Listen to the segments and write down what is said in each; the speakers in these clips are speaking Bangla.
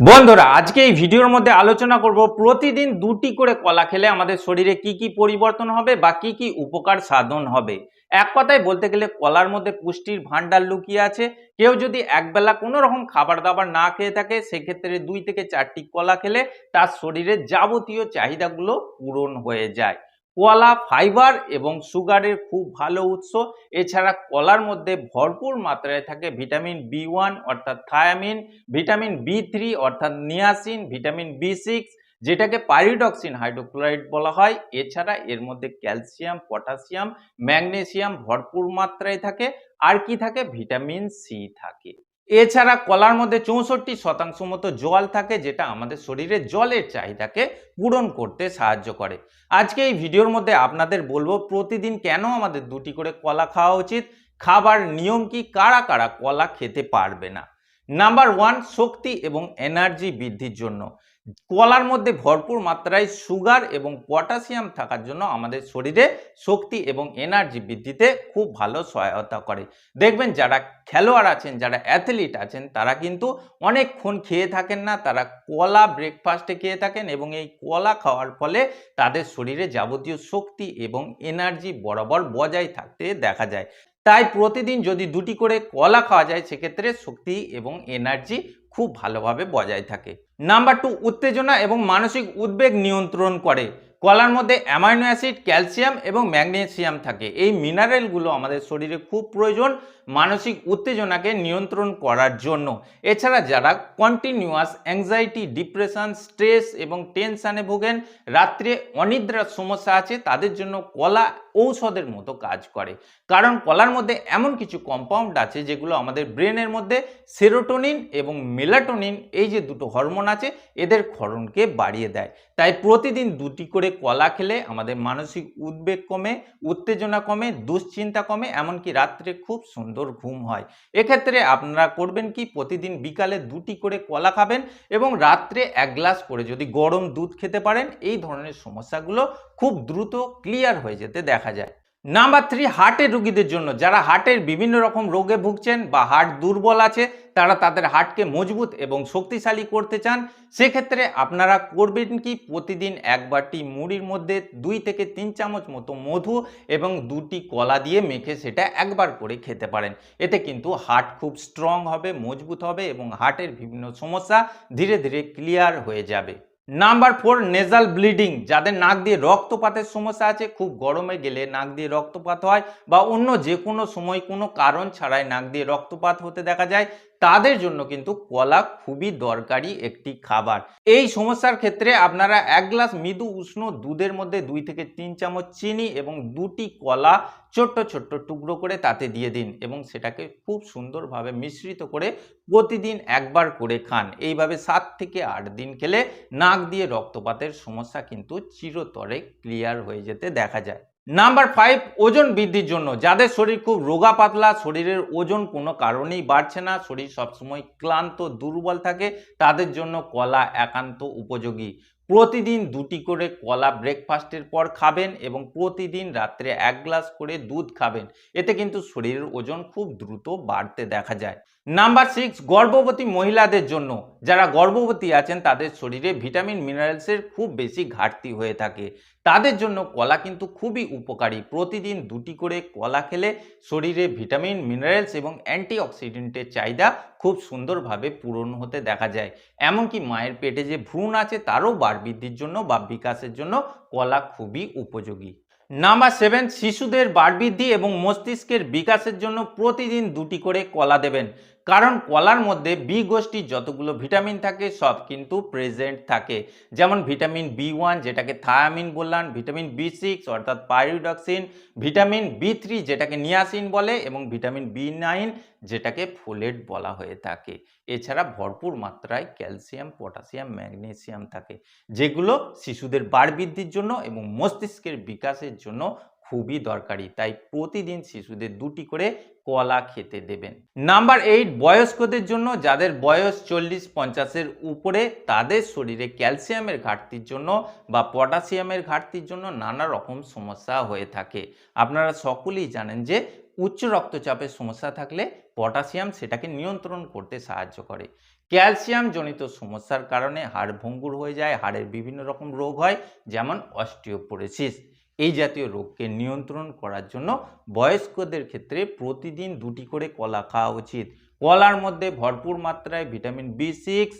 বন্ধুরা, আজকে এই ভিডিওর মধ্যে আলোচনা করব প্রতিদিন দুটি করে কলা খেলে আমাদের শরীরে কি কি পরিবর্তন হবে বা কি কি উপকার সাধন হবে। এক কথায় বলতে গেলে কলার মধ্যে পুষ্টির ভান্ডার লুকিয়ে আছে। কেউ যদি একবেলা কোনো রকম খাবার দাবার না খেয়ে থাকে, সেক্ষেত্রে দুই থেকে চারটি কলা খেলে তার শরীরের যাবতীয় চাহিদাগুলো পূরণ হয়ে যায়। কলা ফাইবার এবং সুগারের খুব ভালো উৎস। এছাড়া কলার মধ্যে ভরপুর মাত্রায় থাকে ভিটামিন বি ওয়ান অর্থাৎ থায়ামিন, ভিটামিন বি থ্রি অর্থাৎ নিয়াসিন, ভিটামিন বি সিক্স, যেটাকে পাইরিডক্সিন হাইড্রোক্লোরাইড বলা হয়। এছাড়া এর মধ্যে ক্যালসিয়াম, পটাশিয়াম, ম্যাগনেসিয়াম ভরপুর মাত্রায় থাকে। আর কি থাকে? ভিটামিন সি থাকে। এছাড়া কলার মধ্যে চৌষট্টি শতাংশ মতো জল থাকে, যেটা আমাদের শরীরে জলের চাহিদাকে পূরণ করতে সাহায্য করে। আজকে এই ভিডিওর মধ্যে আপনাদের বলব, প্রতিদিন কেন আমাদের দুটি করে কলা খাওয়া উচিত? খাবার নিয়ম কি? কারা কারা কলা খেতে পারবে না? নাম্বার ওয়ান, শক্তি এবং এনার্জি বৃদ্ধির জন্য। কলার মধ্যে ভরপুর মাত্রায় সুগার এবং পটাশিয়াম থাকার জন্য আমাদের শরীরে শক্তি এবং এনার্জি বৃদ্ধিতে খুব ভালো সহায়তা করে। দেখবেন যারা খেলোয়াড় আছেন, যারা অ্যাথলিট আছেন, তারা কিন্তু অনেকক্ষণ খেয়ে থাকেন না, তারা কলা ব্রেকফাস্টে খেয়ে থাকেন এবং এই কলা খাওয়ার ফলে তাদের শরীরে যাবতীয় শক্তি এবং এনার্জি বরাবর বজায় থাকতে দেখা যায়। তাই প্রতিদিন যদি দুটি করে কলা খাওয়া যায়, সেক্ষেত্রে শক্তি এবং এনার্জি খুব ভালোভাবে বজায় থাকে। নাম্বার টু উত্তেজনা এবং মানসিক উদ্বেগ নিয়ন্ত্রণ করে। কলার মধ্যে অ্যামাইনো অ্যাসিড, ক্যালসিয়াম এবং ম্যাগনেসিয়াম থাকে। এই মিনারেলগুলো আমাদের শরীরে খুব প্রয়োজন মানসিক উত্তেজনাকে নিয়ন্ত্রণ করার জন্য। এছাড়া যারা কন্টিনিউয়াস অ্যাংজাইটি ডিপ্রেশন স্ট্রেস এবং টেনশানে ভোগেন, রাত্রে অনিদ্রার সমস্যা আছে, তাদের জন্য কলা ঔষধের মতো কাজ করে। কারণ কলার মধ্যে এমন কিছু কম্পাউন্ড আছে যেগুলো আমাদের ব্রেনের মধ্যে সেরোটোনিন এবং মেলাটোনিন এই যে দুটো হরমোন আছে, এদের ক্ষরণকে বাড়িয়ে দেয়। তাই প্রতিদিন দুটি করে কলা খেলে আমাদের মানসিক উদ্বেগ কমে, উত্তেজনা কমে, দুশ্চিন্তা কমে, এমনকি রাত্রে খুব সুন্দর ঘুম হয়। এক্ষেত্রে আপনারা করবেন কি, প্রতিদিন বিকালে দুটি করে কলা খাবেন এবং রাত্রে এক গ্লাস করে যদি গরম দুধ খেতে পারেন, এই ধরনের সমস্যাগুলো খুব দ্রুত ক্লিয়ার হয়ে যেতে দেখা যায়। নাম্বার থ্রি হার্টের রুগীদের জন্য। যারা হার্টের বিভিন্ন রকম রোগে ভুগছেন বা হার্ট দুর্বল আছে, তারা তাদের হার্টকে মজবুত এবং শক্তিশালী করতে চান। সেক্ষেত্রে আপনারা করবেন কি? প্রতিদিন এক বাটি মুড়ির মধ্যে দুই থেকে তিন চামচ মতো মধু এবং দুটি কলা দিয়ে মেখে সেটা একবার করে খেতে পারেন। এতে কিন্তু হার্ট খুব স্ট্রং হবে, মজবুত হবে এবং হার্টের বিভিন্ন সমস্যা ধীরে ধীরে ক্লিয়ার হয়ে যাবে। নাম্বার ফোর নেজাল ব্লিডিং যাদের নাক দিয়ে রক্তপাতের সমস্যা আছে, খুব গরমে গেলে নাক দিয়ে রক্তপাত হয় বা অন্য যে কোনো সময় কোনো কারণ ছাড়াই নাক দিয়ে রক্তপাত হতে দেখা যায়। তাদের জন্য কিন্তু কলা খুবই দরকারি একটি খাবার। এই সমস্যার ক্ষেত্রে আপনারা এক গ্লাস মৃদু উষ্ণ দুধের মধ্যে দুই থেকে তিন চামচ চিনি এবং দুটি কলা ছোট্ট ছোট্ট টুকরো করে তাতে দিয়ে দিন এবং সেটাকে খুব সুন্দরভাবে মিশ্রিত করে প্রতিদিন একবার করে খান। এইভাবে সাত থেকে আট দিন খেলে নাক দিয়ে রক্তপাতের সমস্যা কিন্তু চিরতরে ক্লিয়ার হয়ে যেতে দেখা যায়। নাম্বার ফাইভ ওজন বৃদ্ধির জন্য। যাদের শরীর খুব রোগা পাতলা, শরীরের ওজন কোনো কারণেই বাড়ছে না, শরীর সবসময় ক্লান্ত, দুর্বল থাকে, তাদের জন্য কলা একান্ত উপযোগী। প্রতিদিন দুটি করে কলা ব্রেকফাস্টের পর খাবেন এবং প্রতিদিন রাত্রে এক গ্লাস করে দুধ খাবেন। এতে কিন্তু শরীরের ওজন খুব দ্রুত বাড়তে দেখা যায়। নাম্বার সিক্স গর্ভবতী মহিলাদের জন্য। যারা গর্ভবতী আছেন, তাদের শরীরে ভিটামিন মিনারেলসের খুব বেশি ঘাটতি হয়ে থাকে। তাদের জন্য কলা কিন্তু খুবই উপকারী। প্রতিদিন দুটি করে কলা খেলে শরীরে ভিটামিন মিনারেলস এবং অ্যান্টিঅক্সিডেন্টের চাহিদা খুব সুন্দরভাবে পূরণ হতে দেখা যায়। এমনকি মায়ের পেটে যে ভ্রূণ আছে, তারও বার বৃদ্ধির জন্য বা বিকাশের জন্য কলা খুবই উপযোগী। নাম্বার সেভেন শিশুদের বাড়বৃদ্ধি এবং মস্তিষ্কের বিকাশের জন্য প্রতিদিন দুটি করে কলা দেবেন। কারণ কলার মধ্যে বি গোষ্ঠীর যতগুলো ভিটামিন থাকে, সব কিন্তু প্রেজেন্ট থাকে। যেমন ভিটামিন বি ওয়ান যেটাকে থায়ামিন বললাম ভিটামিন বি সিক্স অর্থাৎ পাইরিডক্সিন ভিটামিন বি থ্রি যেটাকে নিয়াসিন বলে, এবং ভিটামিন বি নাইন যেটাকে ফোলেট বলা হয়ে থাকে। এছাড়া ভরপুর মাত্রায় ক্যালসিয়াম পটাশিয়াম ম্যাগনেসিয়াম থাকে, যেগুলো শিশুদের বাড় বৃদ্ধির জন্য এবং মস্তিষ্কের বিকাশের জন্য খুবই দরকারি। তাই প্রতিদিন শিশুদের দুটি করে কলা খেতে দেবেন। নাম্বার এইট, বয়স্কদের জন্য যাদের বয়স চল্লিশ পঞ্চাশের উপরে, তাদের শরীরে ক্যালসিয়ামের ঘাটতির জন্য বা পটাশিয়ামের ঘাটতির জন্য নানা রকম সমস্যা হয়ে থাকে। আপনারা সকলেই জানেন যে, উচ্চ রক্তচাপের সমস্যা থাকলে পটাশিয়াম সেটাকে নিয়ন্ত্রণ করতে সাহায্য করে। ক্যালসিয়াম জনিত সমস্যার কারণে হাড় ভঙ্গুর হয়ে যায়, হাড়ের বিভিন্ন রকম রোগ হয়, যেমন অস্টিওপোরোসিস। এই জাতীয় রোগকে নিয়ন্ত্রণ করার জন্য বয়স্কদের ক্ষেত্রে প্রতিদিন দুটি করে কলা খাওয়া উচিত। কলার মধ্যে ভরপুর মাত্রায় vitamin B six,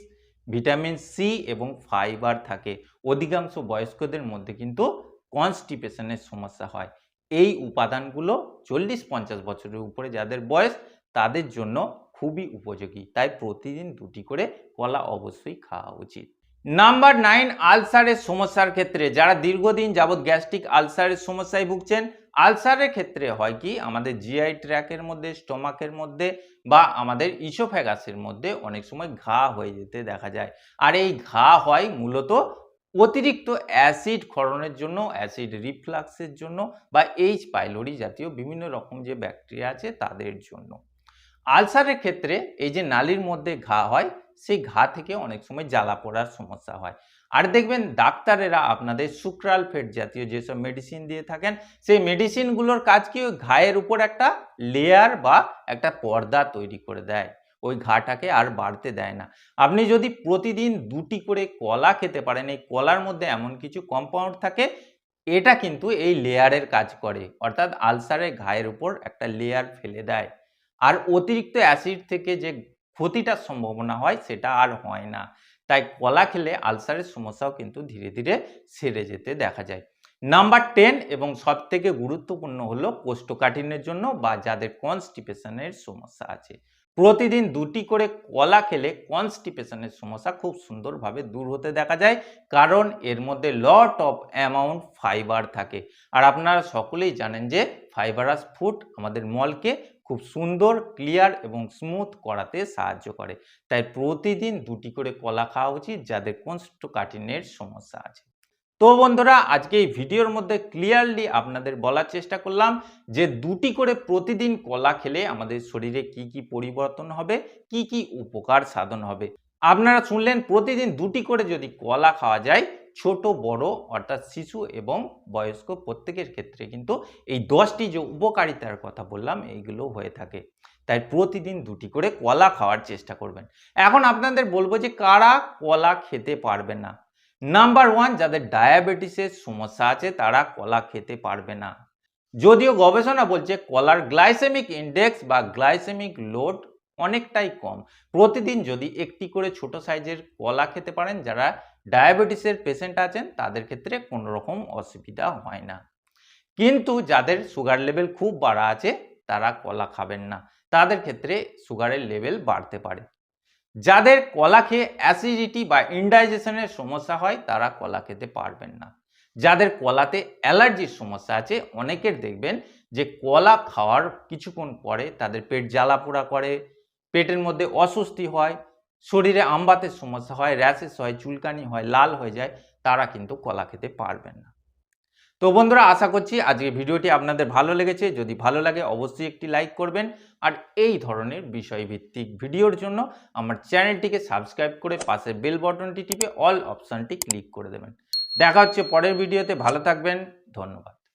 vitamin C এবং ফাইবার থাকে। অধিকাংশ বয়স্কদের মধ্যে কিন্তু কনস্টিপেশনের সমস্যা হয়। এই উপাদানগুলো চল্লিশ পঞ্চাশ বছরের উপরে যাদের বয়স, তাদের জন্য খুবই উপযোগী। তাই প্রতিদিন দুটি করে কলা অবশ্যই খাওয়া উচিত। নাম্বার নাইন আলসারের সমস্যার ক্ষেত্রে যারা দীর্ঘদিন যাবৎ গ্যাস্ট্রিক আলসারের সমস্যায় ভুগছেন আলসারের ক্ষেত্রে হয় কি? আমাদের জিআই ট্র্যাকের মধ্যে স্টোমাকের মধ্যে বা আমাদের ইসোফ্যাগাসের মধ্যে অনেক সময় ঘা হয়ে যেতে দেখা যায়। আর এই ঘা হয় মূলত অতিরিক্ত অ্যাসিড ক্ষরণের জন্য অ্যাসিড রিফ্লাক্সের জন্য বা এইচ পাইলোরি জাতীয় বিভিন্ন রকম যে ব্যাকটেরিয়া আছে তাদের জন্য। আলসারের ক্ষেত্রে এই যে নালির মধ্যে ঘা হয়, সেই ঘা থেকে অনেক সময় জ্বালা পড়ার সমস্যা হয়। আর দেখবেন ডাক্তারেরা আপনাদের সুক্রাল ফেট জাতীয় যেসব মেডিসিন দিয়ে থাকেন, সেই মেডিসিনগুলোর কাজ কি ওই ঘায়ের উপর একটা লেয়ার বা একটা পর্দা তৈরি করে দেয়। ওই ঘাটাকে আর বাড়তে দেয় না। আপনি যদি প্রতিদিন দুটি করে কলা খেতে পারেন, এই কলার মধ্যে এমন কিছু কম্পাউন্ড থাকে, এটা কিন্তু এই লেয়ারের কাজ করে। অর্থাৎ আলসারের ঘায়ের উপর একটা লেয়ার ফেলে দেয়। আর অতিরিক্ত অ্যাসিড থেকে যে ক্ষতিটার সম্ভাবনা হয়, সেটা আর হয় না। তাই কলা খেলে আলসারের সমস্যাও কিন্তু ধীরে ধীরে সেরে যেতে দেখা যায়। নাম্বার টেন এবং সব থেকে গুরুত্বপূর্ণ হলো কোষ্ঠকাঠিন্যের জন্য বা যাদের কনস্টিপেশনের সমস্যা আছে। প্রতিদিন দুটি করে কলা খেলে কনস্টিপেশনের সমস্যা খুব সুন্দরভাবে দূর হতে দেখা যায়, কারণ এর মধ্যে লট অফ অ্যামাউন্ট ফাইবার থাকে। আর আপনারা সকলেই জানেন যে ফাইবারাস ফুড আমাদের মলকে খুব সুন্দর ক্লিয়ার এবং স্মুথ করাতে সাহায্য করে। তাই প্রতিদিন দুটি করে কলা খাওয়া উচিত, যাদের কোষ্ঠকাঠিন্যের সমস্যা আছে। তো বন্ধুরা, আজকে এই ভিডিওর মধ্যে ক্লিয়ারলি আপনাদের বলার চেষ্টা করলাম যে দুটি করে প্রতিদিন কলা খেলে আমাদের শরীরে কি কি পরিবর্তন হবে, কি কি উপকার সাধন হবে। আপনারা শুনলেন প্রতিদিন দুটি করে যদি কলা খাওয়া যায় ছোট, বড় অর্থাৎ শিশু এবং বয়স্ক প্রত্যেকের ক্ষেত্রে কিন্তু এই দশটি যে উপকারিতার কথা বললাম, এইগুলো হয়ে থাকে। তাই প্রতিদিন দুটি করে কলা খাওয়ার চেষ্টা করবেন। এখন আপনাদের বলব যে কারা কলা খেতে পারবে না? নাম্বার ওয়ান, যাদের ডায়াবেটিসের সমস্যা আছে, তারা কলা খেতে পারবে না। যদিও গবেষণা বলছে কলার গ্লাইসেমিক ইন্ডেক্স বা গ্লাইসেমিক লোড অনেকটাই কম। প্রতিদিন যদি একটি করে ছোট সাইজের কলা খেতে পারেন, যারা ডায়াবেটিসের পেশেন্ট আছেন, তাদের ক্ষেত্রে কোনো রকম অসুবিধা হয় না। কিন্তু যাদের সুগার লেভেল খুব বাড়া আছে, তারা কলা খাবেন না। তাদের ক্ষেত্রে সুগারের লেভেল বাড়তে পারে। যাদের কলা খেয়ে অ্যাসিডিটি বা ইনডাইজেশনের সমস্যা হয়, তারা কলা খেতে পারবেন না। যাদের কলাতে অ্যালার্জির সমস্যা আছে, অনেকের দেখবেন যে কলা খাওয়ার কিছুক্ষণ পরে তাদের পেট জ্বালা পোড়া করে, পেটের মধ্যে অস্বস্তি হয় শরীরে আমবাতের সমস্যা হয়, র্যাশেস হয়, চুলকানি হয়, লাল হয়ে যায়, তারা কিন্তু কলা খেতে পারবেন না। তো বন্ধুরা, আশা করছি আজকে ভিডিওটি আপনাদের ভালো লেগেছে। যদি ভালো লাগে অবশ্যই একটি লাইক করবেন। আর এই ধরনের বিষয়ভিত্তিক ভিডিওর জন্য আমার চ্যানেলটিকে সাবস্ক্রাইব করে পাশের বেল বটনটি টিপে অল অপশানটি ক্লিক করে দেবেন। দেখা হচ্ছে পরের ভিডিওতে। ভালো থাকবেন। ধন্যবাদ।